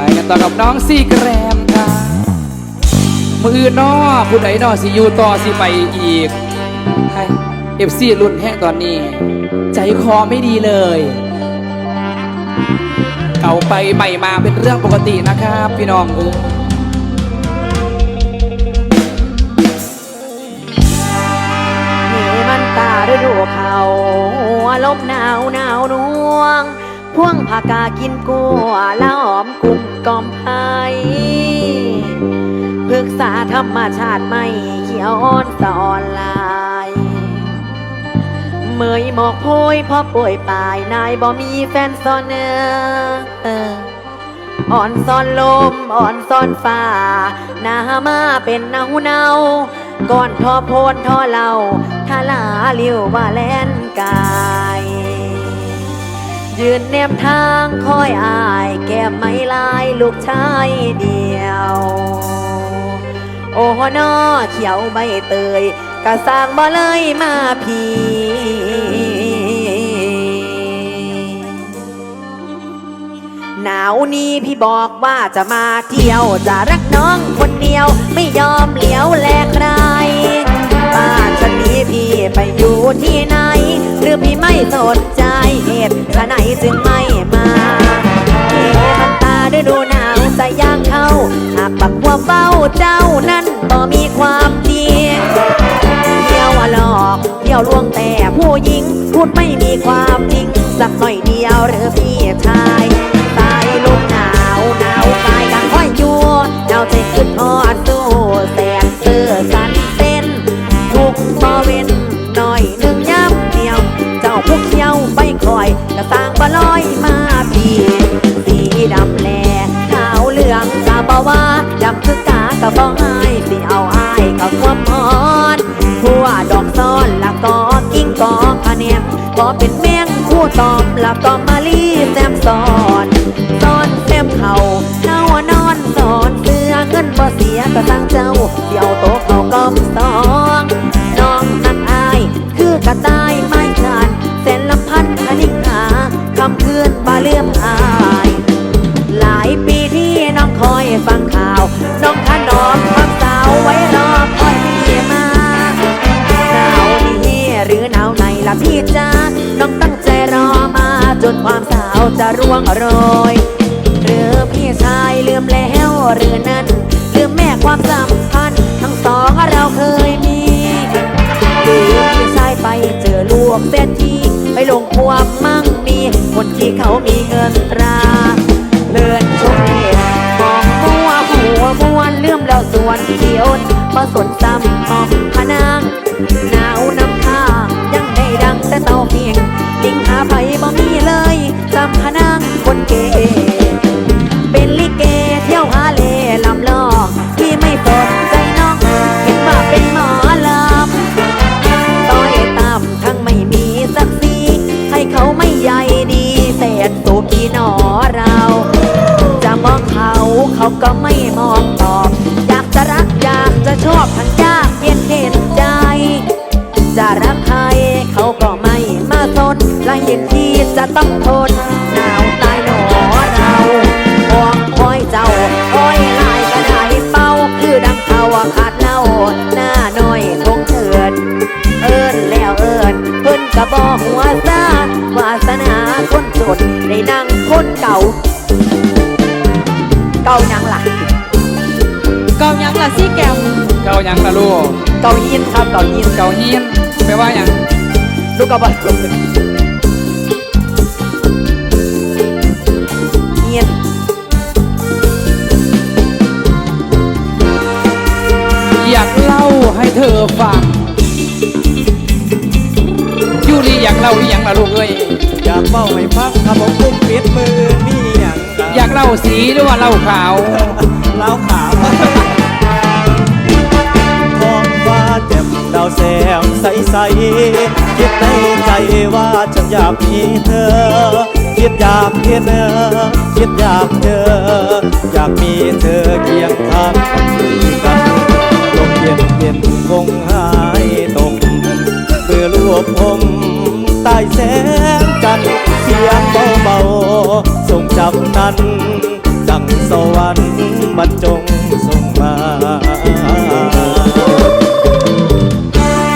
ไปกันต่อกับน้องซีแกรมค่ะมืออ่นนอผู้ใดนอสิอยู่ต่อสิไปอีกใครเอฟซีรุ่นแห้งตอนนี้ ใจคอไม่ดีเลย เก่าไปใหม่มาเป็นเรื่องปกตินะครับ พี่น้องเออนี่มันตาฤดูเขาลมหนาวหนาวนวง พ่วงผากากินกัวละหอมกลุ่มกอมไผ่ปรึกษาธรรมชาติไม่เขียวอ่อนสอนลายเมยหมอกโพยพอป่วยปายนายบ่มีแฟนซ้อนเนออ่อนซ่อนลมอ่อนซ่อนฟ้าหน้ามาเป็นเนาเนาก่อนทอโพนทอเหล่าทาลาเลี้ยวว่าแลนกา ยืนแนมทางคอยอาย แก้มไม่ลายลูกชายเดียว โอ้นอเขียวใบเตยกะสร้างบ่เลยมาพีหนาวนี้พี่บอกว่าจะมาเที่ยว จะรักน้องคนเดียว ไม่ยอมเหลียวแลใครบ้านฉันนี้พี่ไปอยู่ที่ไหน หรือ สนใจเหตุฉะไหนจึงไม่มาเอ๋มันตาไดูหนาวสาย่างเข้าหากปักว่าเฝ้าเจ้านั้นบ่มีความจริงเที่ยวหลอกเที่ยวลวงแต่ผู้หญิง พูดไม่มีความจริง สักหน่อยเดียวหรือพี่ กากะบ่หายสิเอาอายกับความอ่อนหัวดอกซ้อนแล้วก็กิ้งกอพะเนียมก็เป็นแมงคู่ตอมแล้วก็มาลีแซมซ้อนซ้อนเต็มเขาเท้านอนสอนเสื้อเงินบ่เสียก็ตั้งเจ้าเดี๋ยวโตเขาก็สอน จะร่วงโรยหรือพี่ชายลืมแล้วหรือนั้น ลืมแม่ความสัมพันธ์ทั้งสองเราเคยมีหรือพี่ชายไปเจอลูกเศรษฐีไปลงความมั่งมี คนที่เขามีเงินตรา เลื่อนชมเห็นมองมัวหัวมวนเลื่มแล้วส่วนเขียวมาสนซ้ำหอมพะนาง บอกหัวซาวาสนาคนจนได้นั่งคนเก่า เก่าหยังล่ะเกายังล่ะซี่แก้วเกาหยังล่ะลูกเก่ายินครับเก่ายินเกาฮีนแปลว่าหยังลูกกระบอกเงียนอยากเล่าให้เธอฟัง อยากเล่าอีหยังล่ะลูกเอ้ยอยากเบ้าให้ฟังครับผมกุ้มปิดมือมีอย่างอยากเล่าสีหรือว่าเล่าขาว เล่าขาวท้องฟ้าเจ็บดาวแสงใสใสๆคิดในใจว่าฉันอยากมีเธอ คิดอยากเห็นเธอคิดอยากเจออยากมีเธอเคียงข้างกันลมเย็นเย็นคงหายตกเพื่อรวบผม ใต้แสงจันทร์เสียงเบาๆทรงจำนั้นดังสวรรค์บรรจงส่งมา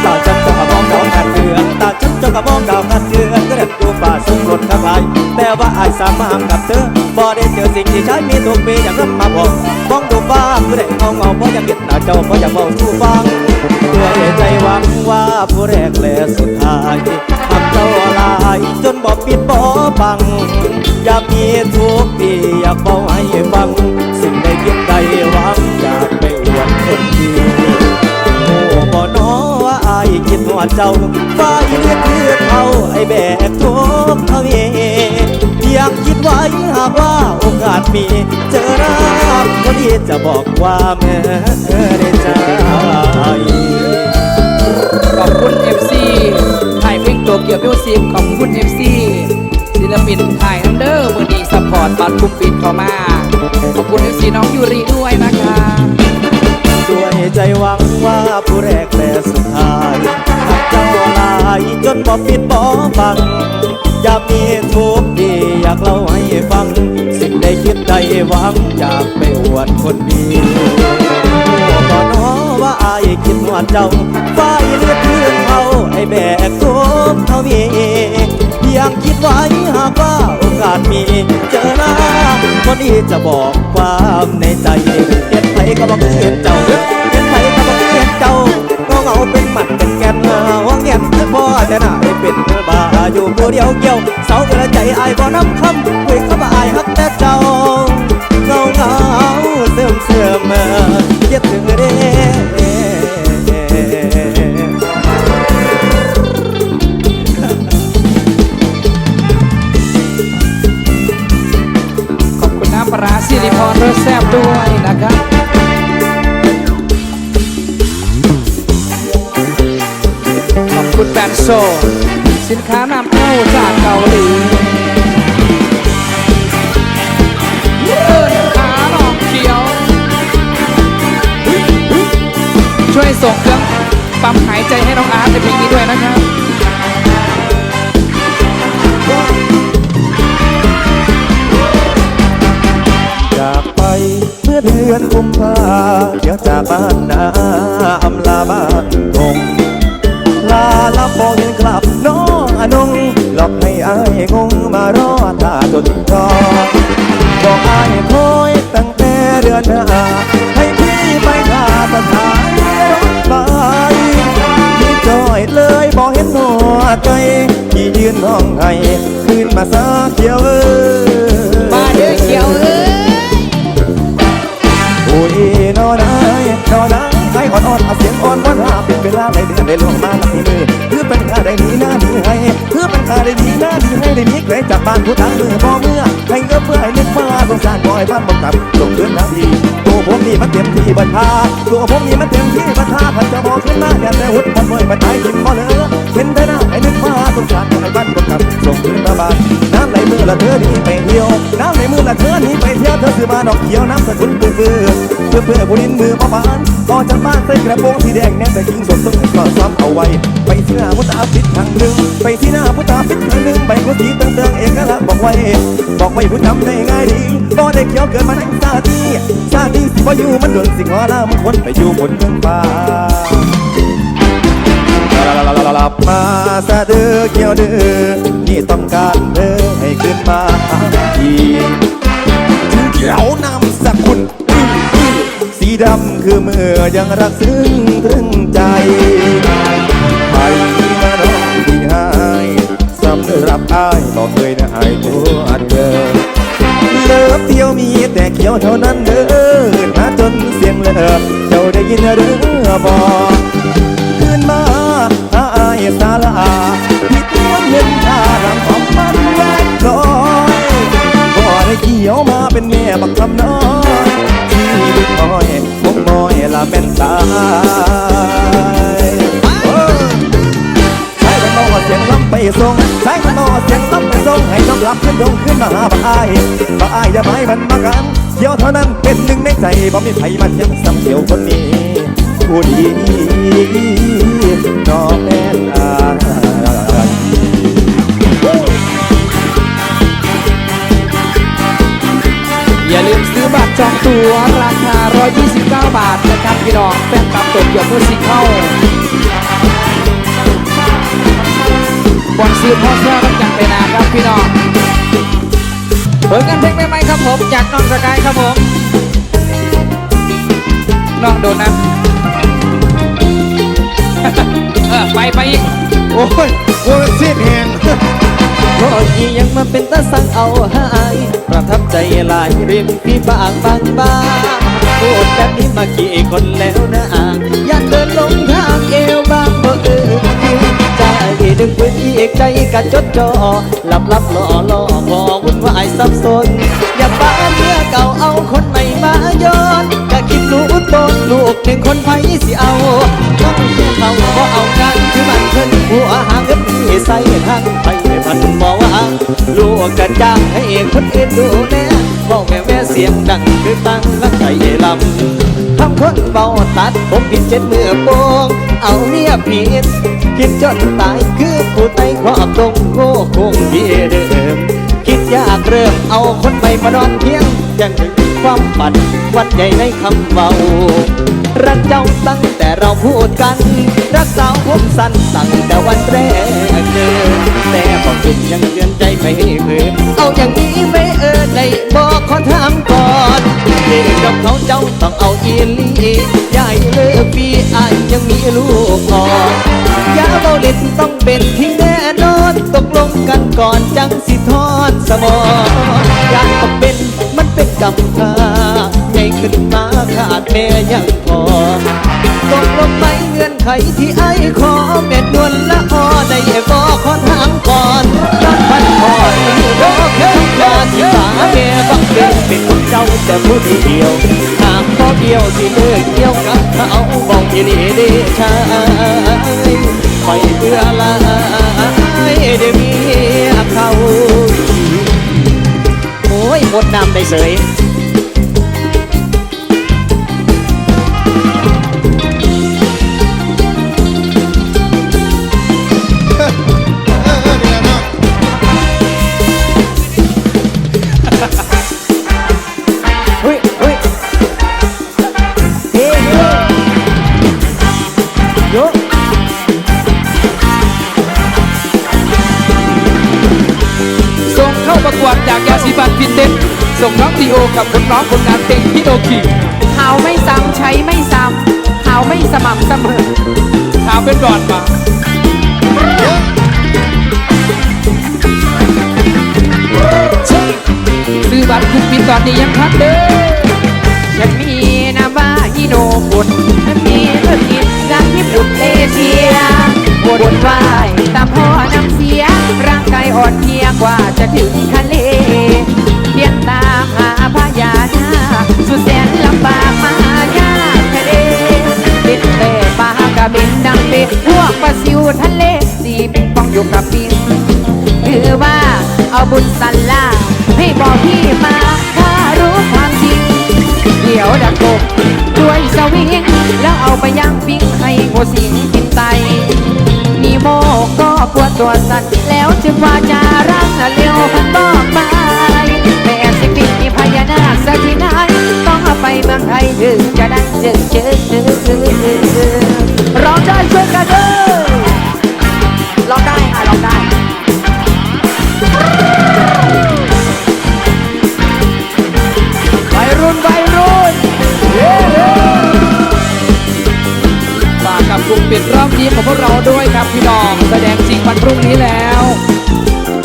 ตาฉันจะกระมองดาวขาดเดือนตาฉันจะกระมองดาวขาดเดือนก็เด็ดดูป่าสุ่มรถข้างไายแต่ว่าอายสามารถกับเธอบ่ได้เจอสิ่งที่ใช้มีทุกปีอย่างรับมาบอกมองดูฟ้าก็ได้เงาเงาเพราะอยากเห็นหน้าเจ้าเพราะอยากบอกสู่ฟังด้วยใจ หวังว่าผู้แรกและสุดท้ายทำเจ้าลายจนบอกปิดบ่บัง อยากมีทุกทีอยากบอกให้ฟัง สิ่งใดคิดใดหวังอยากไปอวดคนดีโอ้บ่น้อว่าอายคิดว่าเจ้าฝ่ายเลือดเลือเอาไอ้แบกทุกข์เอาเองอยากคิดไว้หากว่าโอกาสมีเจอรักคนที่จะบอกว่าแม่ได้ใจ อบคุณ FC ถ่ายเพลงตัวเกี่ยวมิวสิกขอบคุณ FC ศิลปินถ่ายอันเดอร์มือดีซัพพอร์ตบัตรคุมปิดเข้ามา ขอบคุณ FC น้องยูริด้วยนะคะด้วยใจหวังว่าผู้แรกและสุดท้ายหากเจ้าลายจนบ่ปิดบ่บังอยากมีทุกดีอยากเล่าให้ฟัง สิ่งใดคิดใดหวังอยากไปอวดคนดี ว่าอายคิดว่าเจ้าฝ่ายเลือดเพื่อนเขาไอ้แบกทุกข์เขามียังคิดไว้หากว่าโอกาสมีเจอหน้าคนที่จะบอกความในใจเห็นไผก็บอกเห็นเจ้าเห็นไผก็บอกเห็นเจ้าก็เหงาเป็นหมัดเป็นแกนว่าเงียบคือพ่อจะน่าได้เป็นบ้าอยู่ผู้เดียวเกี่ยวเสากระใจไอายบ่น้ำคำคุยคำว่าอายฮักแต่เจ้าเงาเงาเสื่อมเสื่อม แซบด้วยนะครับขอบคุณแบรนโซ สินค้านำเข้าจากเกาหลีเอิ้นขาหนองเขียวช่วยส่งเครื่องปั๊มหายใจให้น้องอาร์ตในเพลงนี้ด้วยนะครับ เมื่อเดือนกุมภาเดี๋ยวจากบ้านนาอำลาบ้านทงลาลับบอกเห็นกลับน้องอนงหลอกให้อายงงมารอตาจนรอบอกอายคอยตั้งแต่เดือนหน้าให้พี่ไปท่าสถานรถไฟพี่จอยเลยบอกเห็นหัวใจพี่ยืนห้องไห้คืนมาซาเขียวเอ้ เป็นเดือนได้ล่วงมาหลับมือเพื่อเป็นข้าได้หนีหน้าหนีให้เพื่อเป็นข้าได้หนีหน้าหนีให้ได้หนีไกลจากบ้านผู้ทางมือพอเมื่อให้เงือเพื่อให้นึกมาสงสารบ่อยบ้านบังคับส่งเดือนทางดีตัวผมนี่มันเต็มที่บัญชาตัวผมนี่มันเต็มที่บัญชาพันจะบอกขึ้นมาแค่แต่หุ่นมันมวยมันตายกินบ่เลือเห็นได้หน้าให้นึกมาสงสารบ่อยบ้านบังคับส่งเดือนมาบ้านน้ำไหลมือละเธอหนีไปเที่ยวน้ำไหลมือละเธอหนีไปเที่ยวเธอซื้อมาดอกเขียวน้ำสกุลปื้อเพื่อเพื่อเพื่อบุญมือพ่อบ้านต่อจากบ้านใส่กระโปรงสีแดงแน่แต่กิ้ง สดซ้ำเอาไว้ ไปที่หน้าพุทธาปิดทางหนึ่ง ไปที่หน้าพุทธาปิดทางหนึ่งใบกุฏิเติงเติงเอกลักษณ์บอกไว้ บอกไว้ผู้จำได้ง่ายดีก็ได้เขียวเกิดมาในชาติชาติสิบ่อยู่มันโดนสิงหลามันคนไปอยู่บนเมืองฟ้าหลับมาซะเด้อเกี่ยวเด้อนี่ต้องการเธอให้ขึ้นมาอีกเขียว ดำคือเมื่อยังรักซึ้งถึงใจไปมาน้องที่หายสำหรับอายบอกเคยนะอายตัวเธอเลิฟเดียวมีแต่เขียวเท่านั้นเด้อมาจนเสียงเลิฟเจ้าได้ยินหรือบอกขึ้นมาหาอายสาลาที่ตัวเงินทาลังของมันแวกลอยก็ได้เกี่ยวมาเป็นแม่บักคำน้อย ที่ดึกน้อยมงมอยละเป็นสายใช้มันนอเสียงลำไปส่งใช้มันนอเสียงล้ำไปส่งให้น้องรับขึ้นดงขึ้นมาหาบักอายบักอายอย่าไม่มันมากันเกี่ยวเท่านั้นเป็นหนึ่งในใจบ่มีไผมันยังซ้ำเกี่ยวคนนี้ผู้ดีน้องแน่นอา อย่าลืมซื้อบัตรจองตั๋วราคา 129 บาทนะครับพี่น้องแฟนคลับตัวเกี่ยวกับสิเข้าบอลซื้อพ่อเสื้อกันจังไปนะครับพี่น้องเปิดกันเพลงใหม่ๆครับผม จากน้องสกายครับผมน้องโดนนะเออไปไปอีก โอ้ยโอ้ยเสียแหง โอ้ยยังมาเป็นตาสั่งเอาหายประทับใจหลายริมพี่บางบางบางพูดแบบนี้มากี่คนแล้วนะอ่างอยากเดินลงทางเอวบางบ่เออใจดึงพื้นที่ใจกะจดจ่อหลับหลับหล่อหล่อพอวุ่นวายสับสน อย่าป้าเมื่อเก่าเอาคนใหม่มาย้อนก็คิดรู้ตนลูกหนึ่งคนไฟสิเอาต้องเชื่เขาบ่เอากันคือมันเพิ่น หัวหาเงินที่ใส่ทางไปพันบ่ว่า ลูกกระจ้างให้คนอื่นดูแลบอกแม่แม่เสียงดังคือตั้งรักใจลำทำคนเบาตัดผมผิดเจ็ดมือโป่งเอาเมียผิดคิดจนตายคือผู้ไต้ความตรงโง่คงที่เดิม คิดยากเริ่มเอาคนใหม่มานอนเพียงยังถึงความฝันวัดใหญ่ในคำเบารักเจ้าตั้งแต่เราพูดกัน รักสาวผมสั้นตั้งแต่วันแรกเจอแต่พอคิดยังเตือนใจไม่เพื่อเอาอย่างนี้ไม่เออได้บอกขอถามก่อนที่กับเขาเจ้าต้องเอาอีลี่ยายเลิกปีอายยังมีลูกอ่อนยาเบาเล่นต้องเป็นที่แน่นอนตกลงกันก่อนจังสิทอดสมองอยากต้องเป็นมันเป็นกำพร้าใหญ่ขึ้นมาขาดแม่ยังพอ ตกลงไปเงื่อนไขที่ไอ้ขอเม็ดนวลละออได้บอกขอถามก่อนรักพันคอยโอเคยาที่สาแม่บังเป็นเป็นของเจ้าแต่ผู้เดียวหากพอเดียวสิเลิกเกี่ยวกับเขาบอกอีหลีเดชายคอยเบื่อลายเดมีเขาโอ้ยหมดน้ำได้เสย ส่งน้องทีโอกับคนน้องคนงานเพลงพี่โอคีเฮาไม่ซ้ำใช้ไม่ซ้ำเฮาไม่สม่ำเสมอขาวเป็นบอดมาซื้อบัตรคุกปิดตอนนี้ยังทันเด้อฉันมีนามว่าฮิโนบุตรฉันมีเธอกินรักที่บุตรเอเชียวนว่ายตามพ่อน้ำเสีย ร่างกายอ่อนเพลียกว่าจะถึงทะเลเพียน ตามหาพญานาคสุดแสนลำบากมายากทะเลบินเตะปลากระบินดังเป็ดพวกปลาซิวทะเลสีปิงปองอยู่กับปิงถือว่าเอาบุญสันล่าให้บอกพี่มาถ้ารู้ความจริงเดี๋ยวดักกบด้วยสวิงแล้วเอาไปย่างปิ้งให้โมสิงกินไตนีโมก็กลัวตัวสั่นแล้วจึงว่าจะ ไปเมืองไทยถึงจะด้เจอเจอเจอเจอเจอร้องได้ช่วยกันเด้อร้องได้ค่ะร้องได้วัยรุ่นวัยรุ่นเย้ฝากกับกลุ่มปิดรอบนี้ของพวกเราด้วยครับพี่น้องแสดงจริงวันพรุ่งนี้แล้ว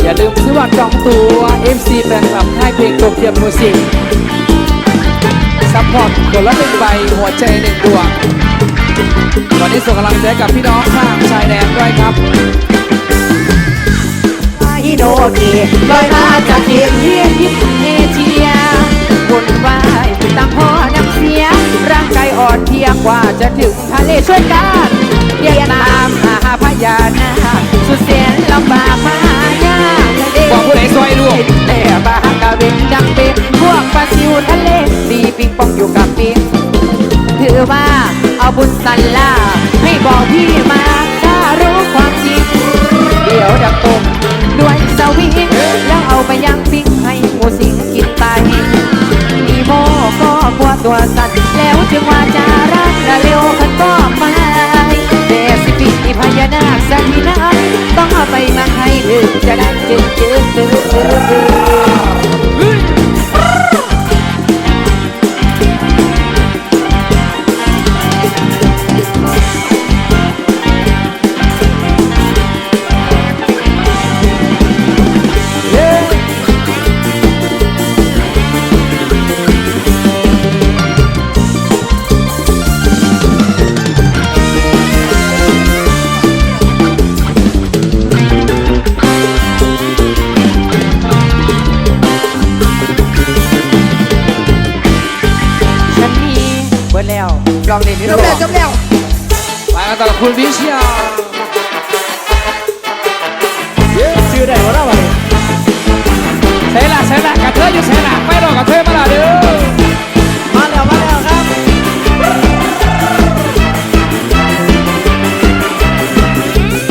อย่าลืมซื้อบัตรจองตัว MC แฟนคลับค่ายเพลงโตเกียวมิวสิก ซัพพอร์ตคนละหนึ่งใบหัวใจหนึ่งดวงวันนี้ส่งกำลังใจกับพี่น้องข้ามชายแดนด้วยครับฮิโนกิลอยมาจากเทียมเทียมยิปเอเชียวนว่ายตามพ่อน้ำเสีย ร่างกายอ่อนเพลียกว่าจะถึงทะเลช่วยกันเรียนตามหาพญานาคสุดแสนลำบากมายาทะเลบอกผู้ใดซอยลูกแต่บางกะเวนดังเป็นพวกปลาซิวทะเลตีปิงปองอยู่กับปิงถือว่าเอาบุญสันลาให้บอกพี่มาถ้ารู้ความจริงเดี๋ยวดักตกด้วยสวิงแล้วเอาไปย่างปิ้งให้หมูสิงกินไตกลัวตัวสั่น ถึงว่าจะรักและเร็วขันบอกมาแต่สิปีพญานาคสักทีนะต้องเอาไปมาให้เธอจะได้จอเจอเจอเจอเจอ provincia. Siêu đẹp quá vậy. Thế là sẽ là cả thế như sẽ là quay đầu cả thế mà là được. Mà leo mà leo khác.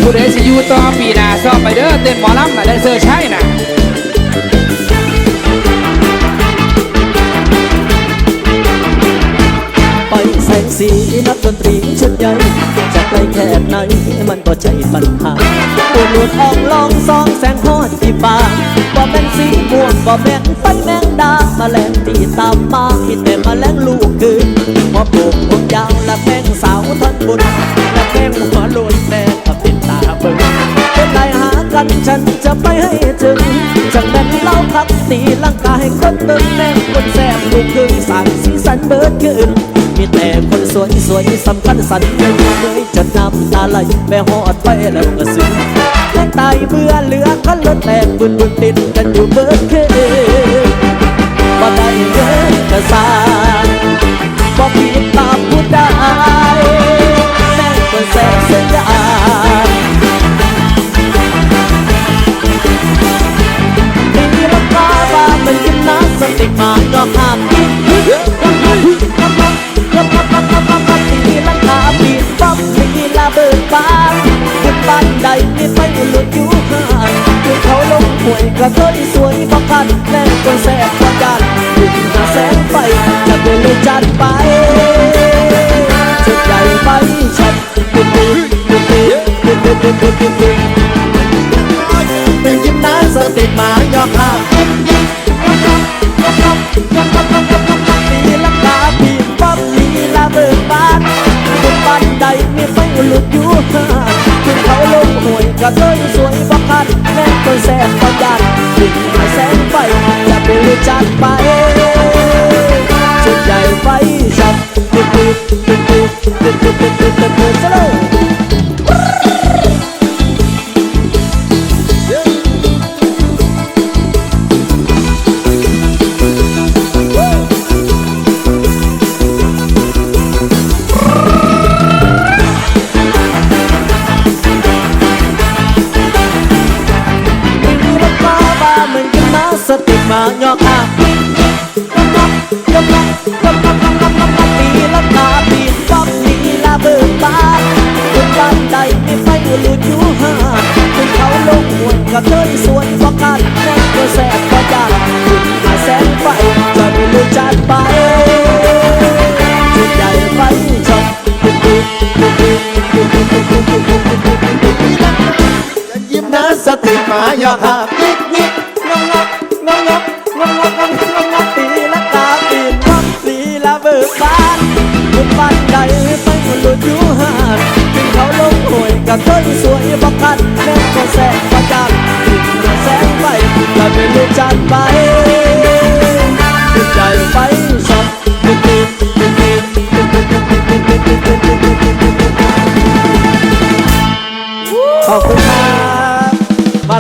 Cô đấy sẽ yêu to vì là do phải đỡ tên mỏ lắm là đã giờ trái nè. ปล่อยแสงสีนักดนตรีชุดใหญ่ ลแค่ไหนมันก็ใจปัญหาตัวหลุดออกลองซองแสงฮอดที่ฟ้าบ่เป็นสีม่วงบ่เป็นไฟแมงดาแมลงที่ตามมามีแต่แมลงลูกคือหัวโปกผมยาวและแมงสาวท่อนบุญและแมงหัวโลนแต่กับติดตาเบิ่งคนใดหากันฉันจะไปให้ถึงจังเป็นเล่าคักตีลังกายคนเดินแม่งคนแสบลูกคือสร้างสีสันเบิดขึ้น แต่คนสวยสวยสำคัญสันเลยจนน้ำตาไหลแม่หอดไปแล้วก็ซึ้งแม่ตายเมื่อเหลือคันรถแตกบุญบุญติดกันอยู่เบิดคืนบ่ได้เงินกระสาน ละเบิกบานขึ้นบ้านใดมีไฟหลุดอยู่ห่างขึ้นเขาลงห่วยกระเทยสวยประกันแม่คนแสบประกันถึงหาแสงไฟจะเป็นเลยจัดไปชุดใหญ่ไปชัดปุ๊บปุ๊บปุ๊บปุ๊บปุ๊บปุ๊บปุ๊บ ระเทยสวยบักคันแม่คนแสบประยันขึ้นหายแสงไฟจะไปรู้จักไปชุดใหญ่ไฟชับ สติมายอครับยิบยิบงงงงงงงงงงงงงตีละกาปีนวับตีละเบิกบานบุญบ้านใดไปหลุดอยู่ห่างถึงเขาลงห่วยกับเธอสวยบักกันแม่ก็แสงประจันถึงแสงไฟจะเป็นลูกจันไปจิตใจไฟช็อตติดติดติดติดติดติดติดติดติดติดติดติดติดติดขอบคุณครับ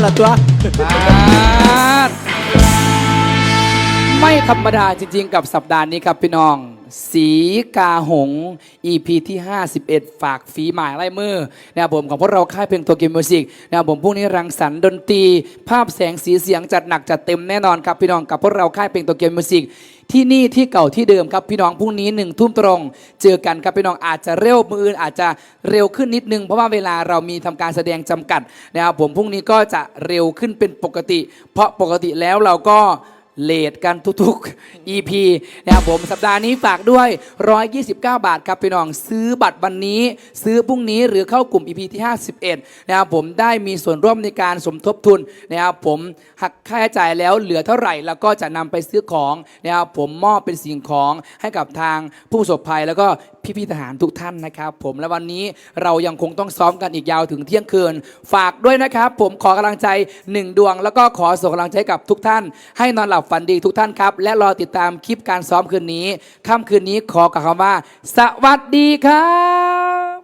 ละตัวปาดไม่ธรรมดาจริง ๆ กับสัปดาห์นี้ครับพี่น้อง สีกาหง EP ที่ 51 ฝากฝีหมายไล่มือนะครับผมของพวกเราค่ายเพลงตัวเกมมิวสิกนะครับผมพวกนี้รังสรรค์ดนตรี ภาพแสงสีเสียงจัดหนักจัดเต็มแน่นอนครับพี่น้องกับพวกเราค่ายเพลงตัวเกมมิวสิก ที่นี่ที่เก่าที่เดิมครับพี่น้องพรุ่งนี้หนึ่งทุ่มตรง เจอกันครับพี่น้องอาจจะเร็วมืออื่นอาจจะเร็วขึ้นนิดนึง เพราะว่าเวลาเรามีทำการแสดงจำกัดนะครับผมพรุ่งนี้ก็จะเร็วขึ้นเป็นปกติ เพราะปกติแล้วเราก็ เลทกันทุกๆ EP นะครับผมสัปดาห์นี้ฝากด้วย 129 บาทครับพี่น้องซื้อบัตรวันนี้ ซื้อพรุ่งนี้หรือเข้ากลุ่ม EP ที่ 51 นะครับผมได้มีส่วนร่วมในการสมทบทุนนะครับผมหักค่าใช้จ่ายแล้วเหลือเท่าไหร่ แล้วก็จะนำไปซื้อของนะครับผมมอบเป็นสิ่งของให้กับทางผู้ประสบภัยแล้วก็ พี่ๆทหารทุกท่านนะครับ ผมและวันนี้เรายังคงต้องซ้อมกันอีกยาวถึงเที่ยงคืน ฝากด้วยนะครับ ผมขอกำลังใจหนึ่งดวง แล้วก็ขอส่งกำลังใจกับทุกท่าน ให้นอนหลับฝันดีทุกท่านครับ และรอติดตามคลิปการซ้อมคืนนี้ค่ำคืนนี้ขอกับคำว่า สวัสดีครับ